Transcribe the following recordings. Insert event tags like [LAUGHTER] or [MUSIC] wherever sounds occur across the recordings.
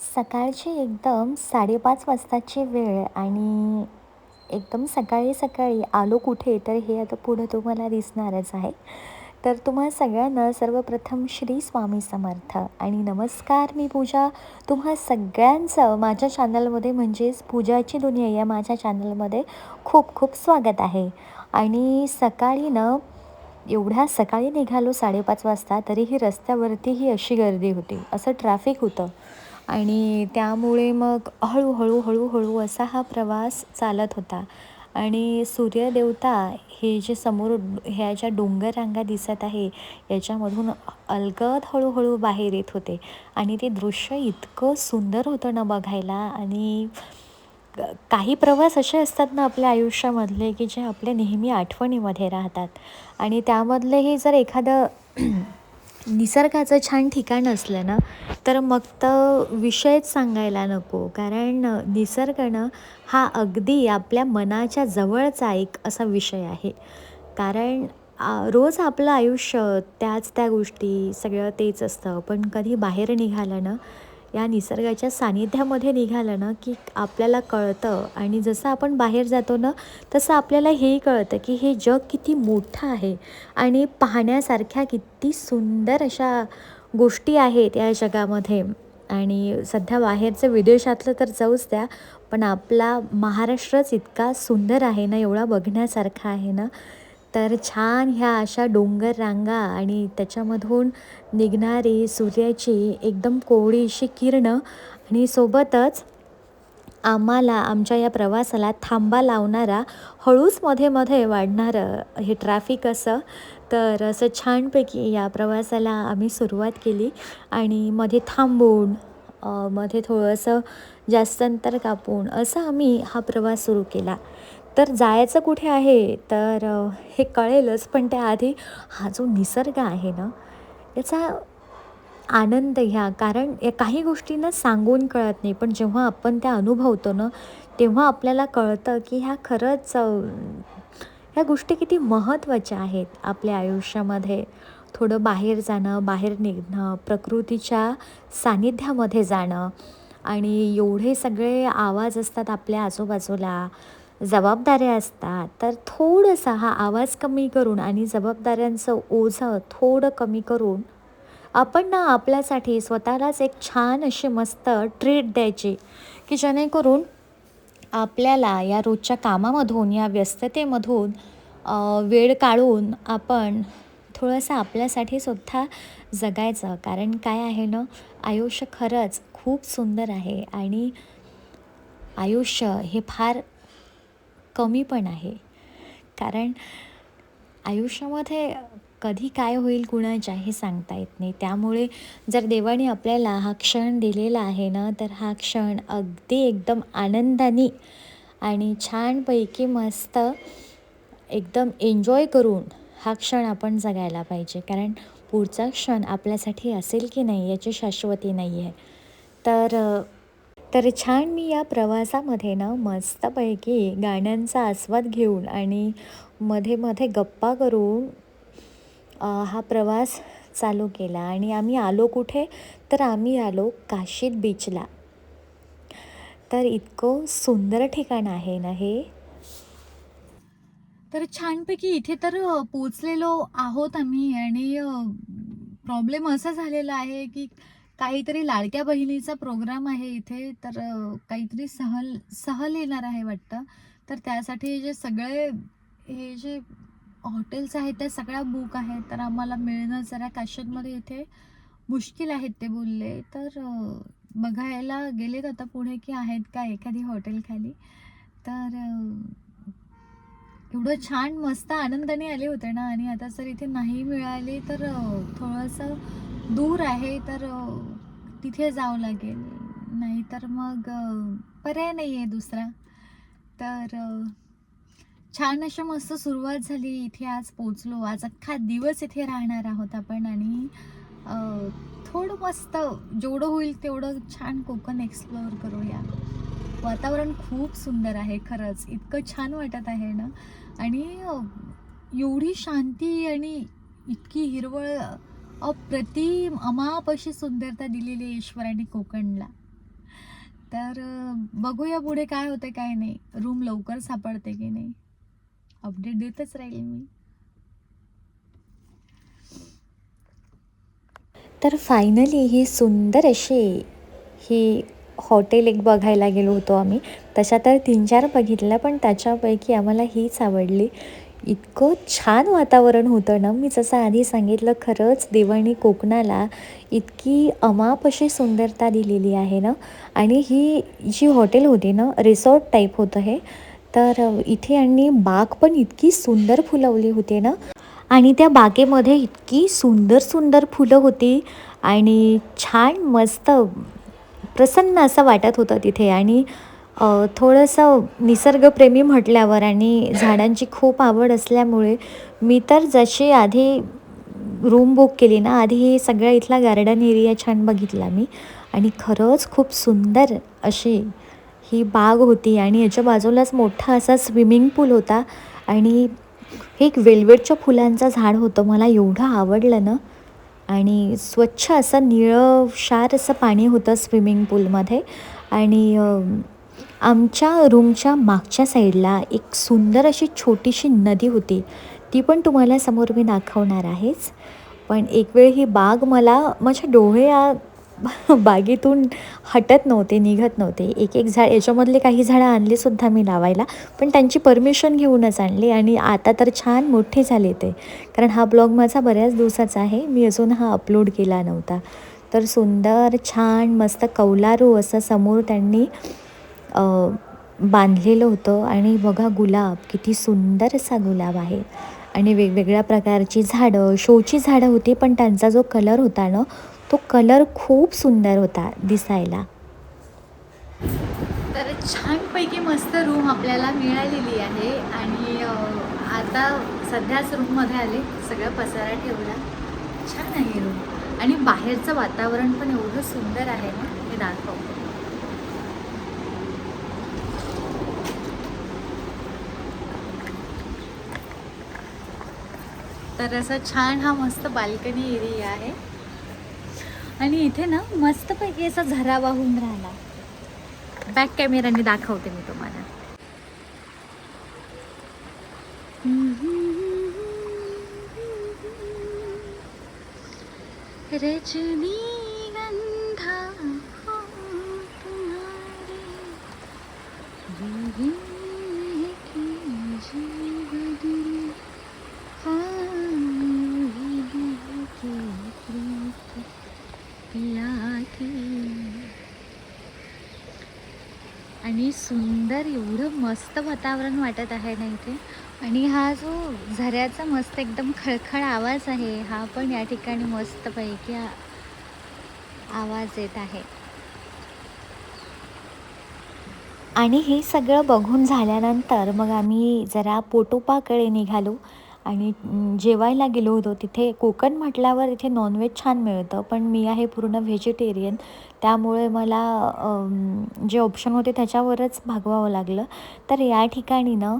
सकाळची एकदम साडेपाच वाजताची वेळ आणि एकदम सकाळी सकाळी आलो कुठे तर हे आता पुढं तुम्हाला दिसणारच आहे. तर तुम्हा सगळ्यांना सर्वप्रथम श्री स्वामी समर्थ आणि नमस्कार मी पूजा. तुम्हा सगळ्यांचं माझ्या चॅनलमध्ये म्हणजेच पूजाची दुनिया या माझ्या चॅनलमध्ये खूप खूप स्वागत आहे. आणि सकाळी ना एवढ्या सकाळी निघालो साडेपाच वाजता तरीही रस्त्यावरतीही अशी गर्दी होती. असं ट्रॅफिक होतं. आणि त्यामुळे मग हळूहळू हळूहळू असा हा प्रवास चालत होता. आणि सूर्यदेवता हे जे समोर ह्या ज्या डोंगर रांगा दिसत आहे याच्यामधून अलगद हळूहळू बाहेर येत होते. आणि ते दृश्य इतकं सुंदर होतं ना बघायला. आणि काही प्रवास असे असतात ना आपल्या आयुष्यामधले की जे आपल्या नेहमी आठवणीमध्ये राहतात. आणि त्यामधलेही जर एखादं निसर्गाचं छान ठिकाण असलं ना तर मग तर विषयच सांगायला नको. कारण निसर्गनं हा अगदी आपल्या मनाच्या जवळचा एक असा विषय आहे. कारण रोज आपलं आयुष्य त्याच त्या गोष्टी सगळं तेच असतं. पण कधी बाहेर निघालं ना या निसर्गाच्या सानिध्यामध्ये निघालं ना की आपल्याला कळतं. आणि जसं आपण बाहेर जातो ना तसं आपल्याला हेही कळतं की हे जग किती मोठं आहे. आणि पाहण्यासारख्या किती सुंदर अशा गोष्टी आहेत या जगामध्ये. आणि सध्या बाहेरचं विदेशातलं तर जाऊच द्या पण आपला महाराष्ट्रच इतका सुंदर आहे ना एवढा बघण्यासारखा आहे ना तर छान ह्या अशा डोंगर रांगा आणि त्याच्यामधून निघणारी सूर्याची एकदम कोवळीशी किरणं आणि सोबतच आम्हाला आमच्या या प्रवासाला थांबा लावणारा हळूच मध्ये मध्ये वाढणारं हे ट्रॅफिक असं. तर असं छानपैकी या प्रवासाला आम्ही सुरुवात केली आणि मध्ये थांबून मध्ये थोडंसं जास्त अंतर कापून असं आम्ही हा प्रवास सुरू केला. तर जायचं कुठे आहे? तर हे कळेलच पण त्याआधी हा जो निसर्ग आहे ना याचा आनंद घ्या. कारण या काही गोष्टींना सांगून कळत नाही पण जेव्हा आपण त्या अनुभवतो ना तेव्हा आपल्याला कळतं की ह्या खरंच ह्या गोष्टी किती महत्त्वाच्या आहेत आपल्या आयुष्यामध्ये. थोडं बाहेर जाणं बाहेर निघणं प्रकृतीच्या सानिध्यामध्ये जाणं. आणि एवढे सगळे आवाज असतात आपल्या आजूबाजूला. जबाबदाऱ्या असतात तर थोडंसं हा आवाज कमी करून आणि जबाबदाऱ्यांचं ओझं थोडं कमी करून आपण ना आपल्यासाठी स्वतःलाच एक छान अशी मस्त ट्रीट द्यायची की जेणेकरून आपल्याला या रोजच्या कामामधून या व्यस्ततेमधून वेळ काढून आपण थोडंसं आपल्यासाठी सुद्धा जगायचं. कारण काय आहे ना आयुष्य खरंच खूप सुंदर आहे आणि आयुष्य हे फार कमी पण आहे. कारण आयुष्यामध्ये कधी काय होईल कुणाच्या हे सांगता येत नाही. त्यामुळे जर देवाने आपल्याला हा क्षण दिलेला आहे ना तर हा क्षण अगदी एकदम आनंदाने आणि छानपैकी मस्त एकदम एन्जॉय करून हा क्षण आपण जगायला पाहिजे. कारण पुढचा क्षण आपल्यासाठी असेल की नाही याची शाश्वती नाही आहे तर तर छान मी या प्रवासामध्ये ना मस्तपैकी गाण्यांचा आस्वाद घेऊन आणि मध्ये मध्ये गप्पा करून हा प्रवास चालू केला. आणि आम्ही आलो कुठे? तर आम्ही आलो काशीद बीचला. तर इतकं सुंदर ठिकाण आहे ना हे? तर छानपैकी इथे तर पोचलेलो आहोत आम्ही. आणि प्रॉब्लेम असा झालेला आहे की काहीतरी लाडक्या बहिणीचा प्रोग्राम आहे इथे तर काहीतरी सहल सहल येणार आहे वाटतं. तर त्यासाठी जे सगळे हे जे हॉटेल्स आहेत त्या सगळ्या बुक आहेत. तर आम्हाला मिळणं जरा काश्मीरमध्ये इथे मुश्किल आहेत ते बोलले. तर बघायला गेलेत आता पुढे की आहेत का एखादी हॉटेल खाली. तर एवढं छान मस्त आनंदाने आले होते ना. आणि आता जर इथे नाही मिळाले तर थोडंसं दूर आहे तर तिथे जावं लागेल. नाहीतर मग पर्याय नाही आहे दुसरा. तर छान अशा मस्त सुरुवात झाली. इथे आज पोचलो आज अख्खा दिवस इथे राहणार आहोत आपण आणि थोडं मस्त जेवढं होईल तेवढं छान कोकण एक्सप्लोअर करूया. वातावरण खूप सुंदर आहे खरंच. इतकं छान वाटत आहे ना? आणि एवढी शांती आणि इतकी हिरवळ अप्रतिम अमाप अशी सुंदरता दिलेली आहे ईश्वराने कोकणला. तर बघूया पुढे काय होते काय नाही. रूम लवकर सापडते की नाही? अपडेट देतच राहील मी. तर फायनली ही सुंदर अशी ही हॉटेल एक बघायला गेलो होतो आम्ही. तशा तर तीन चार बघितल्या पण त्याच्यापैकी आम्हाला हीच आवडली. इतकं छान वातावरण होतं ना. मी जसं आधी सांगितलं खरंच देवाने कोकणाला इतकी अमाप अशी सुंदरता दिलेली आहे ना. आणि ही जी हॉटेल होती ना रिसॉर्ट टाईप होतं हे तर इथे आणि बाग पण इतकी सुंदर फुलवली होती ना. आणि त्या बागेमध्ये इतकी सुंदर सुंदर फुलं होती आणि छान मस्त प्रसन्न असं वाटत होतं तिथे. आणि थोडंसं निसर्गप्रेमी म्हटल्यावर आणि झाडांची खूप आवड असल्यामुळे मी तर जशी आधी रूम बुक केली ना आधी हे सगळ्या इथला गार्डन एरिया छान बघितला मी. आणि खरंच खूप सुंदर अशी ही बाग होती आणि याच्या बाजूलाच मोठा असा स्विमिंग पूल होता आणि हे एक वेल्वेटच्या फुलांचं झाड होतं मला एवढं आवडलं ना. आणि स्वच्छ असं निळं क्षार असं पाणी होतं स्विमिंग पूलमध्ये. आणि आमच्या रूमच्या मागच्या साईडला एक सुंदर अशी छोटीशी नदी होती. ती पण तुम्हाला समोर मी दाखवणार आहेच. पण एक वेळ ही बाग मला माझ्या डोळे या [LAUGHS] बागेतून हटत नव्हते निघत नव्हते. एक एक झाड याच्यामधले काही झाडं आणलीसुद्धा मी लावायला. पण त्यांची परमिशन घेऊनच आणली आणि आता तर छान मोठे झाले ते. कारण हा ब्लॉग माझा बऱ्याच दिवसाचा आहे. मी अजून हा अपलोड केला नव्हता. तर सुंदर छान मस्त कौलारू असं समोर त्यांनी बांधलेलं होतं. आणि बघा गुलाब किती सुंदर असा गुलाब आहे. आणि वेगवेगळ्या प्रकारची झाडं शोची झाडं होती पण त्यांचा जो कलर होता ना तो कलर खूप सुंदर होता दिसायला. तर छानपैकी मस्त रूम आपल्याला मिळालेली आहे. आणि आता सध्याच रूममध्ये आले. सगळं पसारा ठेवला. छान आहे रूम. आणि बाहेरचं वातावरण पण एवढं सुंदर आहे ना हे दाखवते तर असा छान हा मस्त बाल्कनी एरिया आहे. आणि इथे ना मस्तपैकी असा झरा वाहून राहिला. बॅक कॅमेराने दाखवते मी तुम्हाला. रजनीगंधा हो तुम्हारे रंगीन की जीवनी हाँ ये दिल की प्रीत पिलाती आणि सुंदर एवढं मस्त वातावरण वाटत आहे ना इथे. आणि हा जो झऱ्याचा मस्त एकदम खळखळ आवाज आहे हा पण या ठिकाणी मस्तपैकी आवाज येत आहे. आणि हे सगळं बघून झाल्यानंतर मग आम्ही जरा पोटोपाकडे निघालो. आणि जेवायला गेलो होतो तिथे कोकण म्हटल्यावर इथे नॉनव्हेज छान मिळतं पण मी आहे पूर्ण व्हेजिटेरियन त्यामुळे मला जे ऑप्शन होते त्याच्यावरच भागवावं लागलं. तर या ठिकाणी ना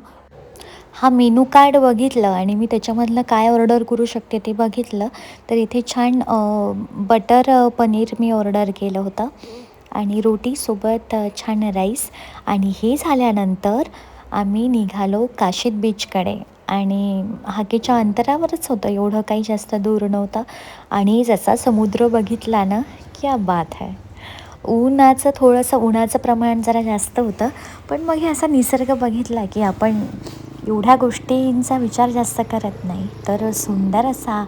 हा मेनू कार्ड बघितलं आणि मी त्याच्यामधलं काय ऑर्डर करू शकते ते बघितलं. तर इथे छान बटर पनीर मी ऑर्डर केलं होतं. आणि रोटीसोबत छान राईस आणि हे झाल्यानंतर आम्ही निघालो काशीद बीचकडे आणि हाकेच्या अंतरावरच होतं. एवढं काही जास्त दूर नव्हतं. आणि जसा समुद्र बघितला ना क्या बात आहे उन्हाचं थोडंसं उन्हाचं प्रमाण जरा जास्त होतं. पण मग हे असा निसर्ग बघितला की आपण एवढ्या गोष्टींचा विचार जास्त करत नाही. तर सुंदर असा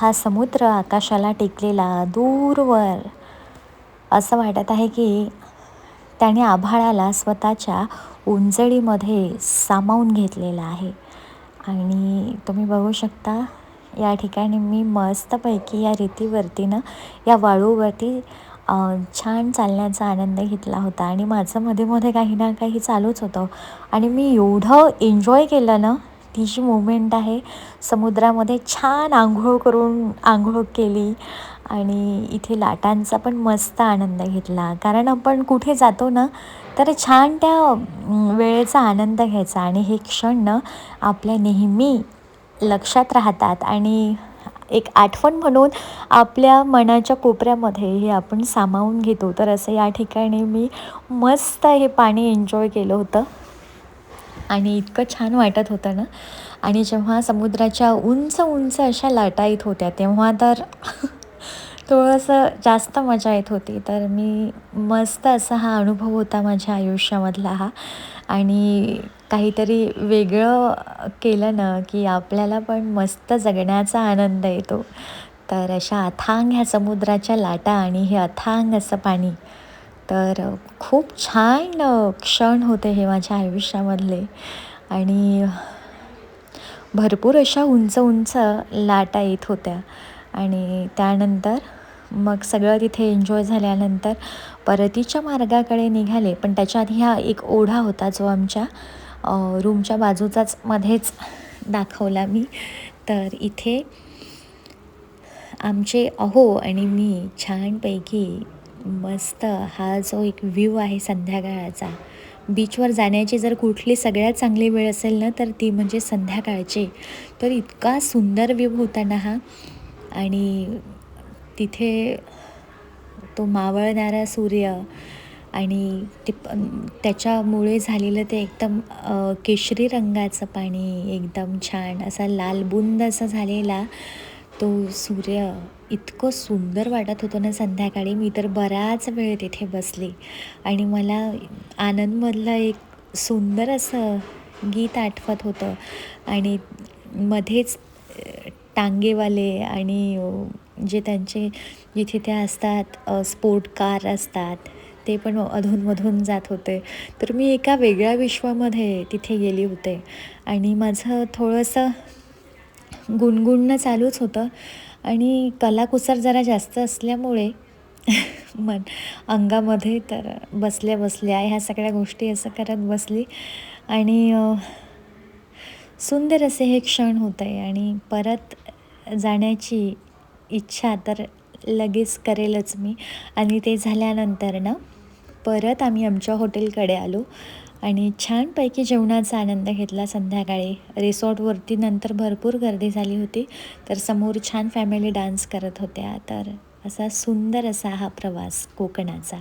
हा समुद्र आकाशाला टेकलेला दूरवर. असं वाटत आहे की त्याने आभाळाला स्वतःच्या उंजळीमध्ये सामावून घेतलेला आहे. आणि तुम्ही बघू शकता या ठिकाणी मी मस्तपैकी या रेतीवरती ना या वाळूवरती छान चालण्याचा आनंद घेतला होता. आणि माझं मध्ये मध्ये काही ना काही चालूच होतं. आणि मी एवढं एन्जॉय केलं ना ती जी मुवमेंट आहे समुद्रामध्ये छान आंघोळ करून आंघोळ केली. आणि इथे लाटांचा पण मस्त आनंद घेतला. कारण आपण कुठे जातो ना तर छान त्या वेळेचा आनंद घ्यायचा. आणि हे क्षण ना आपल्या नेहमी लक्षात राहतात. आणि एक आठवण म्हणून आपल्या मनाच्या कोपऱ्यामध्ये हे आपण सामावून घेतो. तर असं या ठिकाणी मी मस्त हे पाणी एन्जॉय केलं होतं. आणि इतकं छान वाटत होतं ना. आणि जेव्हा समुद्राच्या उंच उंच अशा लाटा येत होत्या तेव्हा तर थोडंसं जास्त मजा येत होती. तर मी मस्त असा हा अनुभव होता माझ्या आयुष्यामधला हा. आणि काहीतरी वेगळं केलं ना की आपल्याला पण मस्त जगण्याचा आनंद येतो. तर अशा अथांग ह्या समुद्राच्या लाटा आणि हे अथांग असं पाणी. तर खूप छान क्षण होते हे माझ्या आयुष्यामधले. आणि भरपूर अशा उंच उंच लाटा येत होत्या. आणि त्यानंतर मग सगळं तिथे एन्जॉय झाल्यानंतर परतीच्या मार्गाकडे निघाले. पण त्याच्या आधी हा एक ओढा होता जो आमच्या रूमच्या बाजूचाच मध्येच दाखवला मी. तर इथे आमचे अहो आणि मी छानपैकी मस्त हा जो एक व्ह्यू आहे संध्याकाळाचा. बीचवर जाण्याची जर कुठली सगळ्यात चांगली वेळ असेल ना तर ती म्हणजे संध्याकाळची. तर इतका सुंदर व्ह्यू होता ना हा. आणि तिथे तो मावळणारा सूर्य आणि ते त्याच्यामुळे झालेलं ते एकदम केशरी रंगाचं पाणी एकदम छान असा लालबुंद असा झालेला तो सूर्य इतकं सुंदर वाटत होतं ना संध्याकाळी. मी तर बराच वेळ तिथे बसले आणि मला आनंदमधलं एक सुंदर असं गीत आठवत होतं. आणि मध्येच टांगेवाले आणि जे त्यांचे जिथे त्या असतात स्पोर्ट कार असतात ते पण अधूनमधून जात होते. तर मी एका वेगळ्या विश्वामध्ये तिथे गेले होते. आणि माझं थोडंसं गुणगुणणं चालूच होतं. आणि कलाकुसर जरा जास्त असल्यामुळे [LAUGHS] मन अंगामध्ये तर बसल्या बसल्या ह्या सगळ्या गोष्टी असं करत बसली. आणि सुंदर असे हे क्षण होते. आणि परत जाण्याची इच्छा तर लगेच करेलच मी. आणि ते झाल्यानंतर ना परत आम्ही आमच्या हॉटेलकडे आलो आणि छानपैकी जेवणाचा आनंद घेतला. संध्याकाळी रिसॉर्टवरती नंतर भरपूर गर्दी झाली होती तर समोर छान फॅमिली डान्स करत होत्या. तर असा सुंदर असा हा प्रवास कोकणाचा.